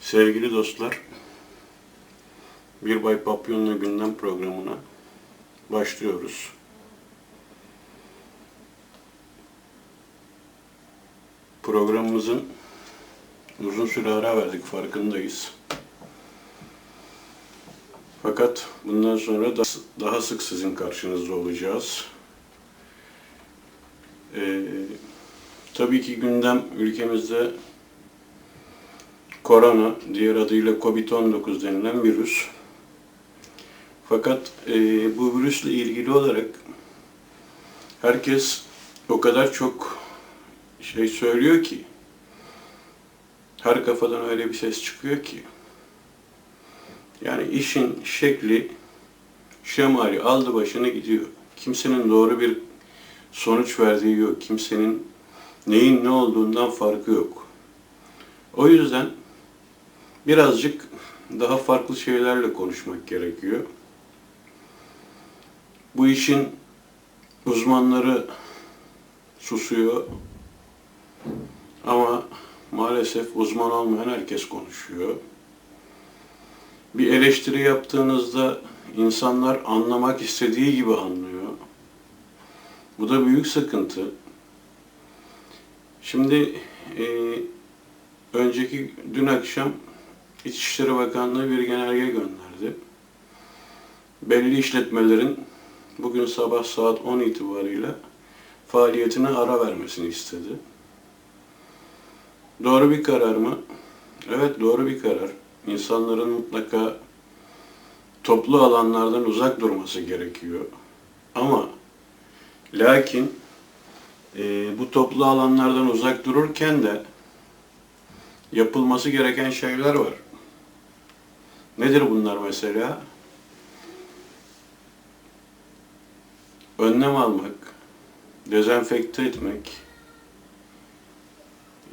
Sevgili dostlar, Bir Bay Papyon'la gündem programına başlıyoruz. Programımızın uzun süre ara verdik, farkındayız. Fakat bundan sonra da daha sık sizin karşınızda olacağız. Ee, tabii ki gündem ülkemizde korona, diğer adıyla COVID-19 denilen virüs. Fakat e, bu virüsle ilgili olarak herkes o kadar çok şey söylüyor ki, her kafadan öyle bir ses çıkıyor ki, yani işin şekli, şemali aldı başını gidiyor. Kimsenin doğru bir sonuç verdiği yok. Kimsenin neyin ne olduğundan farkı yok. O yüzden birazcık daha farklı şeylerle konuşmak gerekiyor. Bu işin uzmanları susuyor ama maalesef uzman olmayan herkes konuşuyor. Bir eleştiri yaptığınızda insanlar anlamak istediği gibi anlıyor. Bu da büyük sıkıntı. Şimdi e, önceki dün akşam İçişleri Bakanlığı bir genelge gönderdi. Belli işletmelerin bugün sabah saat 10 itibariyle faaliyetine ara vermesini istedi. Doğru bir karar mı? Evet doğru bir karar. İnsanların mutlaka toplu alanlardan uzak durması gerekiyor. Ama lakin e, bu toplu alanlardan uzak dururken de yapılması gereken şeyler var. Nedir bunlar mesela? Önlem almak, dezenfekte etmek,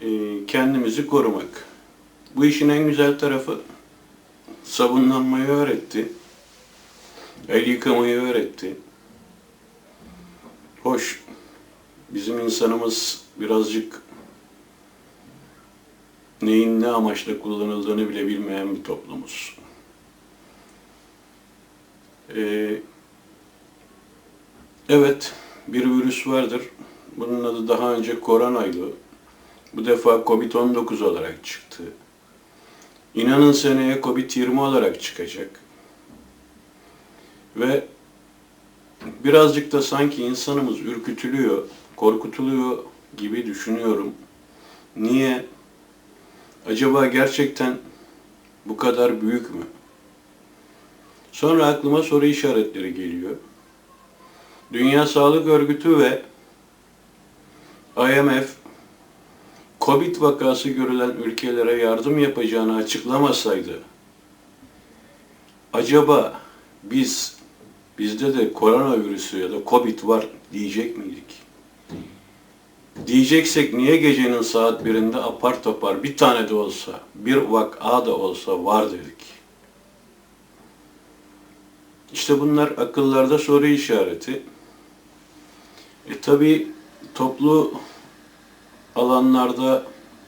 e, kendimizi korumak. Bu işin en güzel tarafı sabunlanmayı öğretti. El yıkamayı öğretti. Hoş, bizim insanımız birazcık neyin ne amaçla kullanıldığını bile bilmeyen bir toplumuz. Ee, evet, bir virüs vardır. Bunun adı daha önce koronaydı. Bu defa Covid-19 olarak çıktı. İnanın seneye Covid-20 olarak çıkacak. Ve birazcık da sanki insanımız ürkütülüyor, korkutuluyor gibi düşünüyorum. Niye? Acaba gerçekten bu kadar büyük mü? Sonra aklıma soru işaretleri geliyor. Dünya Sağlık Örgütü ve IMF Covid vakası görülen ülkelere yardım yapacağını açıklamasaydı acaba biz bizde de koronavirüsü ya da Covid var diyecek miydik? Diyeceksek niye gecenin saat birinde apar topar bir tane de olsa, bir vaka da olsa var dedik. İşte bunlar akıllarda soru işareti. E tabi toplu alanlarda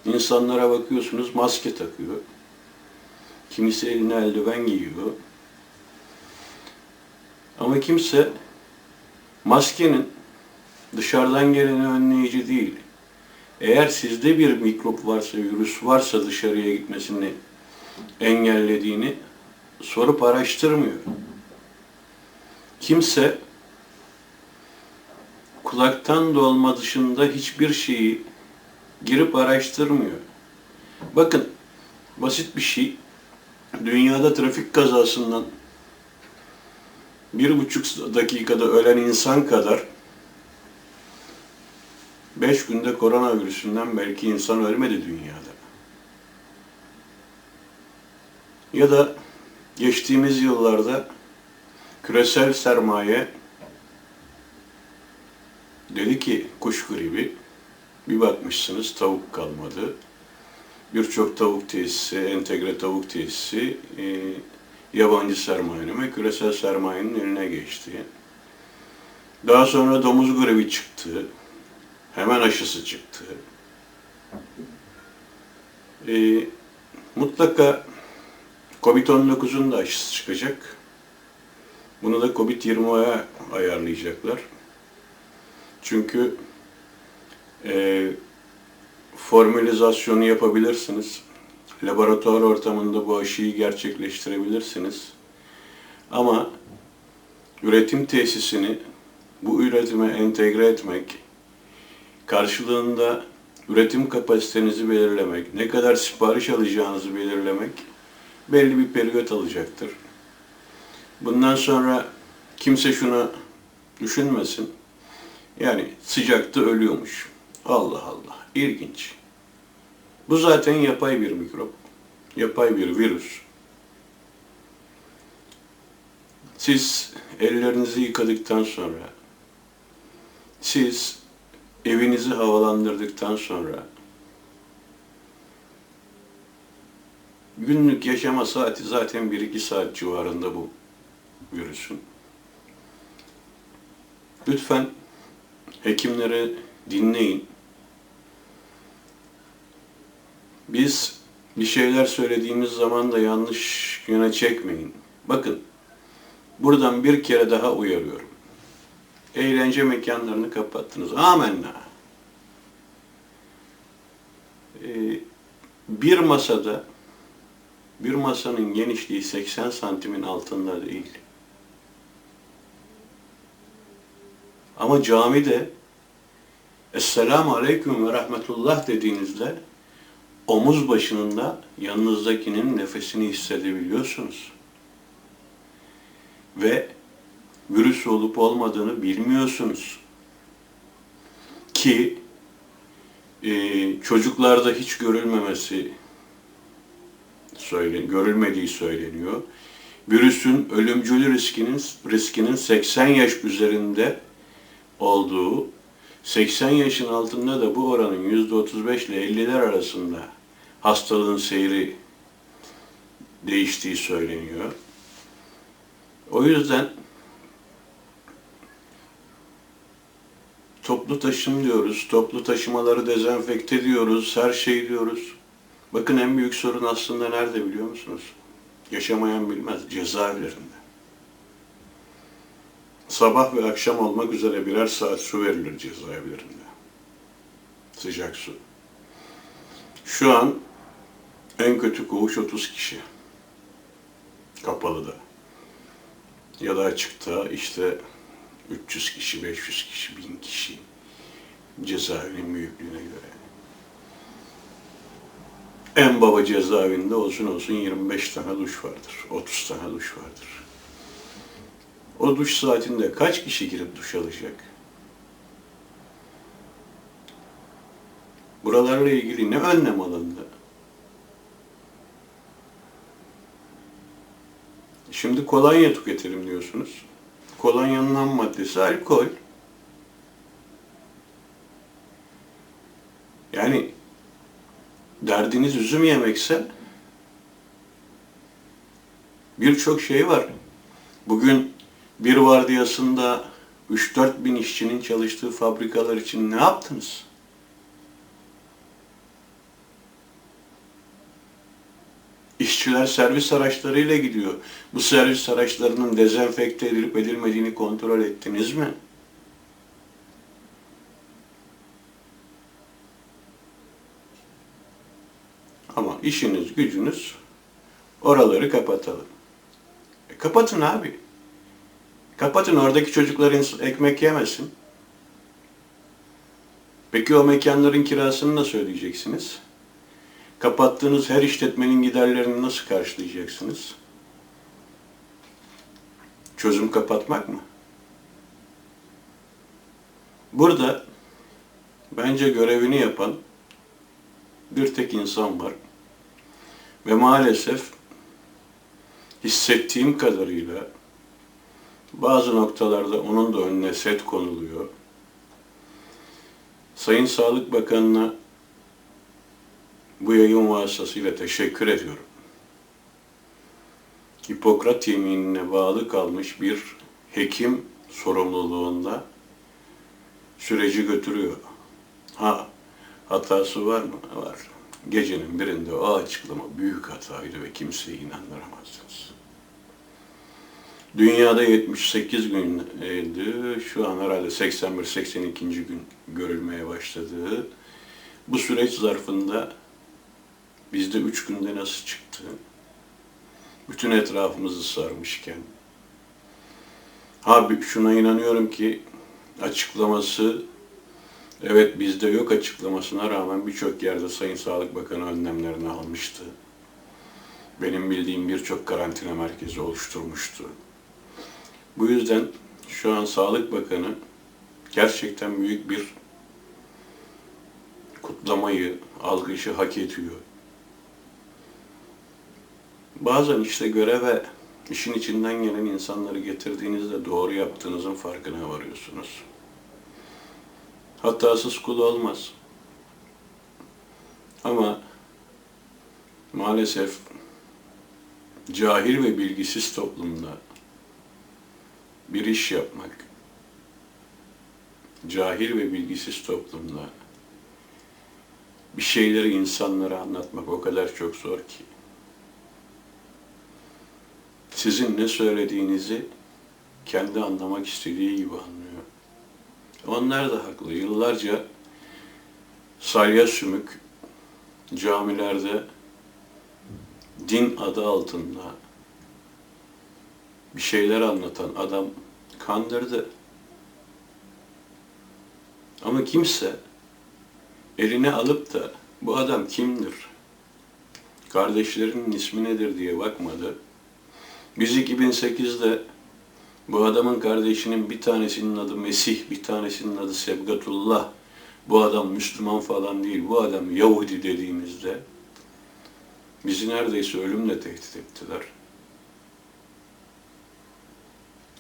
insanlara bakıyorsunuz maske takıyor. Kimisi eline eldiven giyiyor. Ama kimse maskenin dışarıdan geleni önleyici değil. Eğer sizde bir mikrop varsa, virüs varsa dışarıya gitmesini engellediğini sorup araştırmıyor. Kimse kulaktan dolma dışında hiçbir şeyi girip araştırmıyor. Bakın basit bir şey. Dünyada trafik kazasından bir buçuk dakikada ölen insan kadar beş günde koronavirüsünden belki insan ölmedi dünyada. Ya da geçtiğimiz yıllarda küresel sermaye dedi ki kuş gribi bir bakmışsınız tavuk kalmadı. Birçok tavuk tesisi, entegre tavuk tesisi e, yabancı sermayenin ve küresel sermayenin eline geçti. Daha sonra domuz grevi çıktı. Hemen aşısı çıktı. Ee, Mutlaka Covid-19'un da aşısı çıkacak. Bunu da Covid-20'ye ayarlayacaklar. Çünkü e, formülizasyonu yapabilirsiniz. Laboratuvar ortamında bu aşıyı gerçekleştirebilirsiniz. Ama üretim tesisini bu üretime entegre etmek, karşılığında üretim kapasitenizi belirlemek, ne kadar sipariş alacağınızı belirlemek belli bir periyot alacaktır. Bundan sonra kimse şunu düşünmesin. Yani sıcakta ölüyormuş. Allah Allah. İlginç. Bu zaten yapay bir mikrop. Yapay bir virüs. Siz ellerinizi yıkadıktan sonra, siz evinizi havalandırdıktan sonra, günlük yaşama saati zaten 1-2 saat civarında bu virüsün. Lütfen hekimleri dinleyin. Biz bir şeyler söylediğimiz zaman da yanlış yöne çekmeyin. Bakın, buradan bir kere daha uyarıyorum. Eğlence mekanlarını kapattınız. Amenna. Ee, bir masada, bir masanın genişliği 80 santimin altında değil. Ama camide Esselamu Aleyküm ve Rahmetullah dediğinizde omuz başında yanınızdakinin nefesini hissedebiliyorsunuz. Ve virüs olup olmadığını bilmiyorsunuz. Ki e, çocuklarda hiç görülmemesi söyle, görülmediği söyleniyor. Virüsün ölümcül riskinin riskinin 80 yaş üzerinde olduğu, 80 yaşın altında da bu oranın %35 ile 50'ler arasında hastalığın seyri değiştiği söyleniyor. O yüzden toplu taşım diyoruz, toplu taşımaları dezenfekte diyoruz, her şey diyoruz. Bakın en büyük sorun aslında nerede biliyor musunuz? Yaşamayan bilmez, cezaevlerinde. Sabah ve akşam olmak üzere birer saat su verilir cezaevlerinde. Sıcak su. Şu an en kötü koğuş 30 kişi. Kapalıda. Ya da açıkta işte 300 kişi, 500 kişi, 1000 kişi cezaevinin büyüklüğüne göre. En baba cezaevinde olsun olsun 25 tane duş vardır, 30 tane duş vardır. O duş saatinde kaç kişi girip duş alacak? Buralarla ilgili ne önlem alındı? Şimdi kolonya tüketelim diyorsunuz. Kolonyanın ham maddesi alkol. Yani derdiniz üzüm yemekse birçok şey var. Bugün bir vardiyasında 3-4 bin işçinin çalıştığı fabrikalar için ne yaptınız? İşçiler servis araçlarıyla gidiyor. Bu servis araçlarının dezenfekte edilip edilmediğini kontrol ettiniz mi? Ama işiniz, gücünüz oraları kapatalım. E kapatın abi. Kapatın oradaki çocukların ekmek yemesin. Peki o mekanların kirasını nasıl ödeyeceksiniz? Kapattığınız her işletmenin giderlerini nasıl karşılayacaksınız? Çözüm kapatmak mı? Burada bence görevini yapan bir tek insan var. Ve maalesef hissettiğim kadarıyla bazı noktalarda onun da önüne set konuluyor. Sayın Sağlık Bakanı'na bu yayın vasıtasıyla teşekkür ediyorum. Hipokrat yeminine bağlı kalmış bir hekim sorumluluğunda süreci götürüyor. Ha, hatası var mı? Var. gecenin birinde o açıklama büyük hataydı ve kimseyi inandıramazsınız. Dünyada 78 gündü, şu an herhalde 81-82. gün görülmeye başladığı bu süreç zarfında bizde üç günde nasıl çıktı? Bütün etrafımızı sarmışken. Ha şuna inanıyorum ki açıklaması evet bizde yok açıklamasına rağmen birçok yerde Sayın Sağlık Bakanı önlemlerini almıştı. Benim bildiğim birçok karantina merkezi oluşturmuştu. Bu yüzden şu an Sağlık Bakanı gerçekten büyük bir kutlamayı, alkışı hak ediyor. Bazen işte göreve işin içinden gelen insanları getirdiğinizde doğru yaptığınızın farkına varıyorsunuz. Hatasız kul olmaz. Ama maalesef cahil ve bilgisiz toplumda bir iş yapmak, cahil ve bilgisiz toplumda bir şeyleri insanlara anlatmak o kadar çok zor ki. Sizin ne söylediğinizi kendi anlamak istediği gibi anlıyor. Onlar da haklı. Yıllarca salya sümük camilerde din adı altında bir şeyler anlatan adam kandırdı. Ama kimse eline alıp da bu adam kimdir? Kardeşlerinin ismi nedir diye bakmadı. Biz 2008'de bu adamın kardeşinin bir tanesinin adı Mesih, bir tanesinin adı Sebgatullah. Bu adam Müslüman falan değil, bu adam Yahudi dediğimizde bizi neredeyse ölümle tehdit ettiler.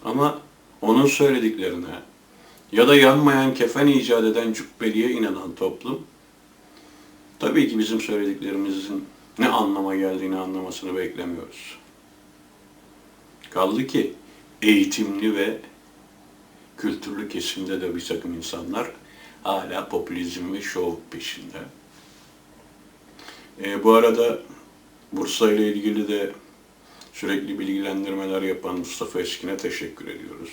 Ama onun söylediklerine ya da yanmayan kefen icat eden cübbeliye inanan toplum tabii ki bizim söylediklerimizin ne anlama geldiğini anlamasını beklemiyoruz. Kaldı ki eğitimli ve kültürlü kesimde de bir takım insanlar hala popülizm ve şov peşinde. E, bu arada Bursa ile ilgili de sürekli bilgilendirmeler yapan Mustafa Eskin'e teşekkür ediyoruz.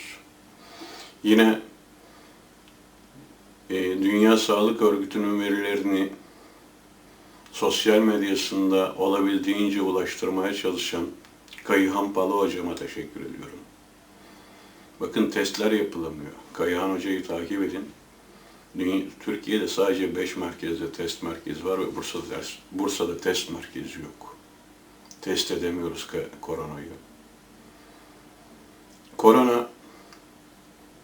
Yine e, Dünya Sağlık Örgütü'nün verilerini sosyal medyasında olabildiğince ulaştırmaya çalışan Kayıhan Palı hocama teşekkür ediyorum. Bakın testler yapılamıyor. Kayıhan hocayı takip edin. Türkiye'de sadece 5 merkezde test merkezi var ve Bursa'da, Bursa'da test merkezi yok. Test edemiyoruz koronayı. Korona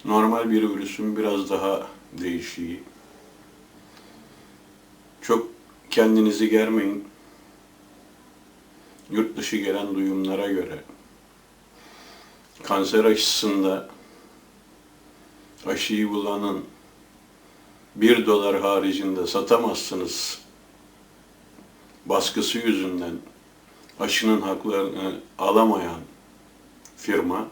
normal bir virüsün biraz daha değişiği. Çok kendinizi germeyin. Yurt dışı gelen duyumlara göre kanser aşısında aşıyı bulanın bir dolar haricinde satamazsınız baskısı yüzünden aşının haklarını alamayan firma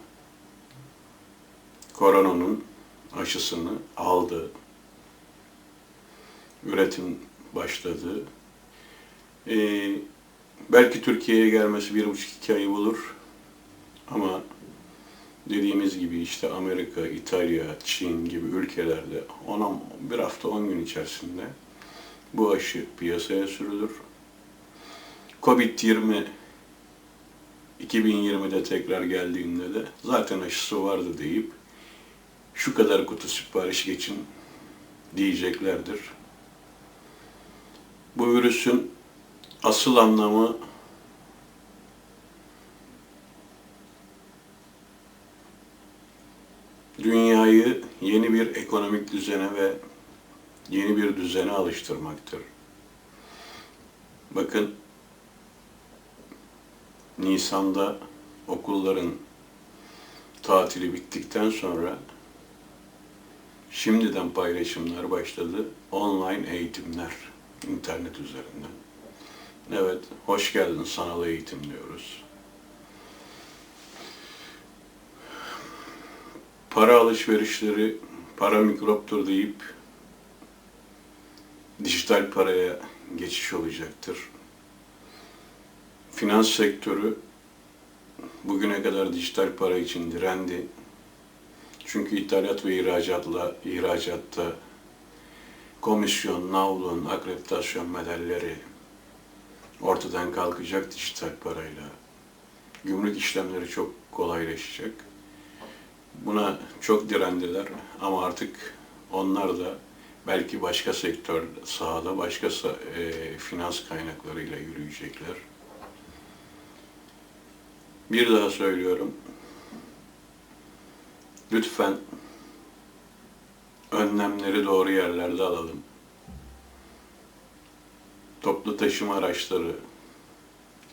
koronanın aşısını aldı. Üretim başladı. Ee, belki Türkiye'ye gelmesi bir buçuk iki ayı bulur. Ama dediğimiz gibi işte Amerika, İtalya, Çin gibi ülkelerde ona bir hafta on gün içerisinde bu aşı piyasaya sürülür. Covid-20 2020'de tekrar geldiğinde de zaten aşısı vardı deyip şu kadar kutu sipariş geçin diyeceklerdir. Bu virüsün asıl anlamı dünyayı yeni bir ekonomik düzene ve yeni bir düzene alıştırmaktır. Bakın Nisan'da okulların tatili bittikten sonra şimdiden paylaşımlar başladı. Online eğitimler internet üzerinden. Evet, hoş geldin sanal eğitim diyoruz. Para alışverişleri para mikroptur deyip dijital paraya geçiş olacaktır. Finans sektörü bugüne kadar dijital para için direndi. Çünkü ithalat ve ihracatla ihracatta komisyon, navlun, akreditasyon bedelleri ortadan kalkacak dijital parayla. Gümrük işlemleri çok kolaylaşacak. Buna çok direndiler ama artık onlar da belki başka sektör sahada başka e, finans kaynaklarıyla yürüyecekler. Bir daha söylüyorum. Lütfen önlemleri doğru yerlerde alalım. Toplu taşıma araçları,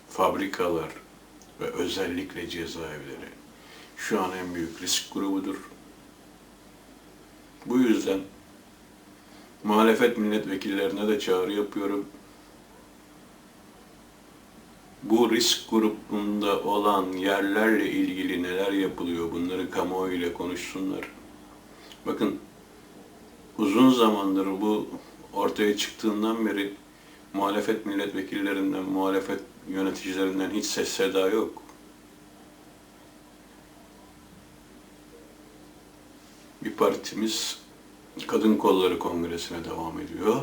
fabrikalar ve özellikle cezaevleri şu an en büyük risk grubudur. Bu yüzden muhalefet milletvekillerine de çağrı yapıyorum. Bu risk grubunda olan yerlerle ilgili neler yapılıyor bunları kamuoyu ile konuşsunlar. Bakın uzun zamandır bu ortaya çıktığından beri muhalefet milletvekillerinden, muhalefet yöneticilerinden hiç ses seda yok. Bir partimiz Kadın Kolları Kongresi'ne devam ediyor.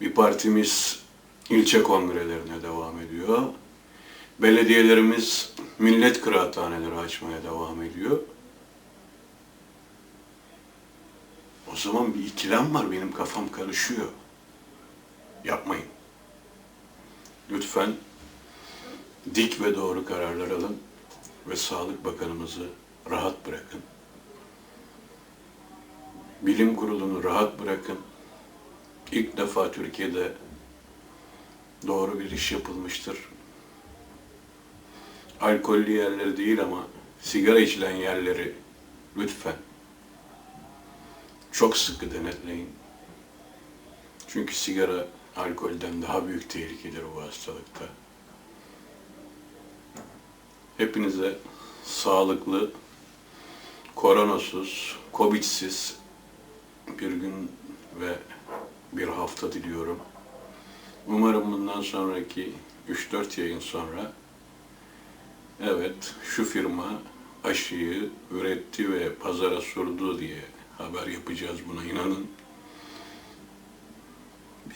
Bir partimiz ilçe kongrelerine devam ediyor. Belediyelerimiz millet kıraathaneleri açmaya devam ediyor. O zaman bir ikilem var benim kafam karışıyor. Yapmayın. Lütfen dik ve doğru kararlar alın ve Sağlık Bakanımızı rahat bırakın. Bilim kurulunu rahat bırakın. İlk defa Türkiye'de doğru bir iş yapılmıştır. Alkollü yerleri değil ama sigara içilen yerleri lütfen çok sıkı denetleyin. Çünkü sigara alkolden daha büyük tehlikedir bu hastalıkta. Hepinize sağlıklı, koronasız, covidsiz bir gün ve bir hafta diliyorum. Umarım bundan sonraki 3-4 yayın sonra evet şu firma aşıyı üretti ve pazara sürdü diye haber yapacağız buna inanın.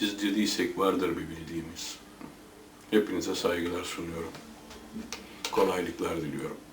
Biz dediysek vardır bir bildiğimiz. Hepinize saygılar sunuyorum. Kolaylıklar diliyorum.